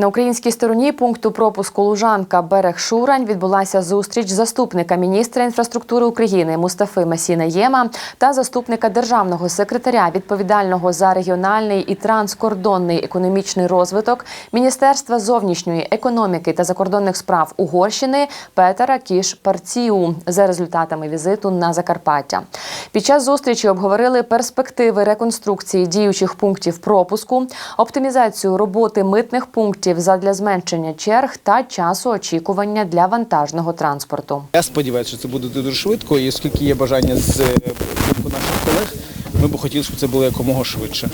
На українській стороні пункту пропуску Лужанка Берег Шурань відбулася зустріч заступника міністра інфраструктури України Мустафи Масіна Єма та заступника державного секретаря відповідального за регіональний і транскордонний економічний розвиток Міністерства зовнішньої економіки та закордонних справ Угорщини Петера Кіш Парціу за результатами візиту на Закарпаття. Під час зустрічі обговорили перспективи реконструкції діючих пунктів пропуску, оптимізацію роботи митних пунктів задля зменшення черг та часу очікування для вантажного транспорту. Я сподіваюся, що це буде дуже швидко, і оскільки є бажання з е, наших колег, ми б хотіли, щоб це було якомога швидше.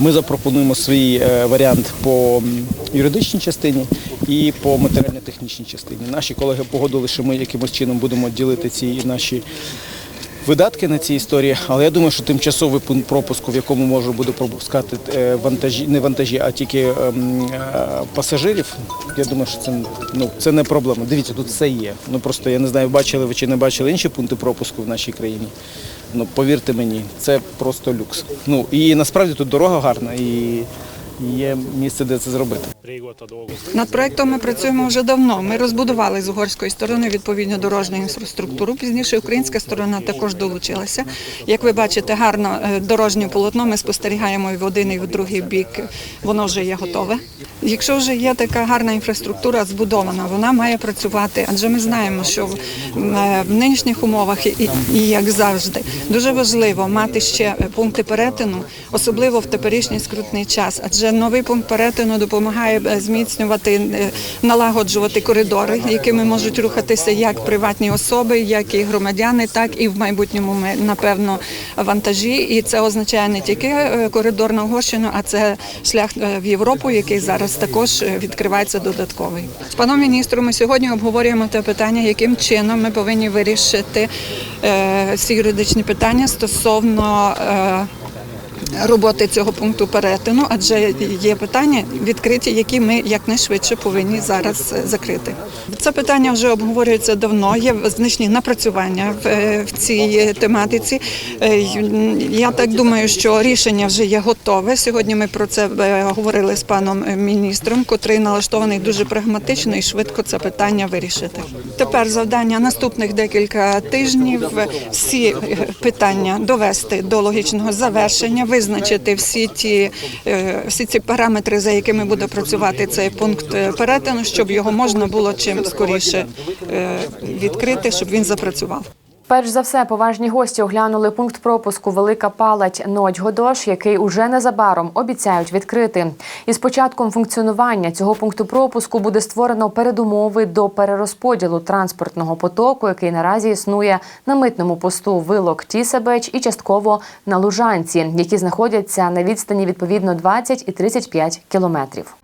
Ми запропонуємо свій е, варіант по юридичній частині і по матеріально-технічній частині. Наші колеги погодили, що ми якимось чином будемо ділити ці наші. Видатки на ці історії, але я думаю, що тимчасовий пункт пропуску, в якому можна буде пропускати е, вантажі, не вантажі, а тільки ем, е, пасажирів. Я думаю, що це ну це не проблема. Дивіться, тут все є. Ну просто я не знаю, бачили ви чи не бачили інші пункти пропуску в нашій країні. Ну повірте мені, це просто люкс. Ну і насправді тут дорога гарна і є місце, де це зробити. Над проектом ми працюємо вже давно. Ми розбудували з угорської сторони відповідну дорожню інфраструктуру. Пізніше українська сторона також долучилася. Як ви бачите, гарно е, дорожнє полотно. Ми спостерігаємо і в один, і в другий бік. Воно вже є готове. Якщо вже є така гарна інфраструктура збудована, вона має працювати. Адже ми знаємо, що в, е, нинішніх умовах і, і як завжди дуже важливо мати ще пункти перетину, особливо в теперішній скрутний час. Адже новий пункт перетину допомагає е, зміцнювати, е, налагоджувати коридори, якими можуть рухатися як приватні особи, як і громадяни, так і в майбутньому ми, напевно вантажі. І це означає не тільки е, коридор на Угорщину, а це шлях в Європу, який зараз також відкривається додатковий. З паном міністром ми сьогодні обговорюємо те питання, яким чином ми повинні вирішити всі юридичні питання стосовно. Роботи цього пункту перетину, адже є питання відкриті, які ми якнайшвидше повинні зараз е, закрити. Це питання вже обговорюється давно. Є значні напрацювання в, е, в цій тематиці. Е, Я так думаю, що рішення вже є готове. Сьогодні ми про це говорили з паном міністром, котрий налаштований дуже прагматично і швидко це питання вирішити. Тепер завдання наступних декілька тижнів всі питання довести до логічного завершення, визначити всі ті е, всі ці параметри, за якими буде працювати цей пункт перетину, щоб його можна було чим скоріше е, відкрити, щоб він запрацював. Перш за все, поважні гості оглянули пункт пропуску Велика Палать Нодьгодош, який уже незабаром обіцяють відкрити. Із початком функціонування цього пункту пропуску буде створено передумови до перерозподілу транспортного потоку, який наразі існує на митному посту Вилок Тісебеч і частково на Лужанці, які знаходяться на відстані відповідно 20 і 35 кілометрів.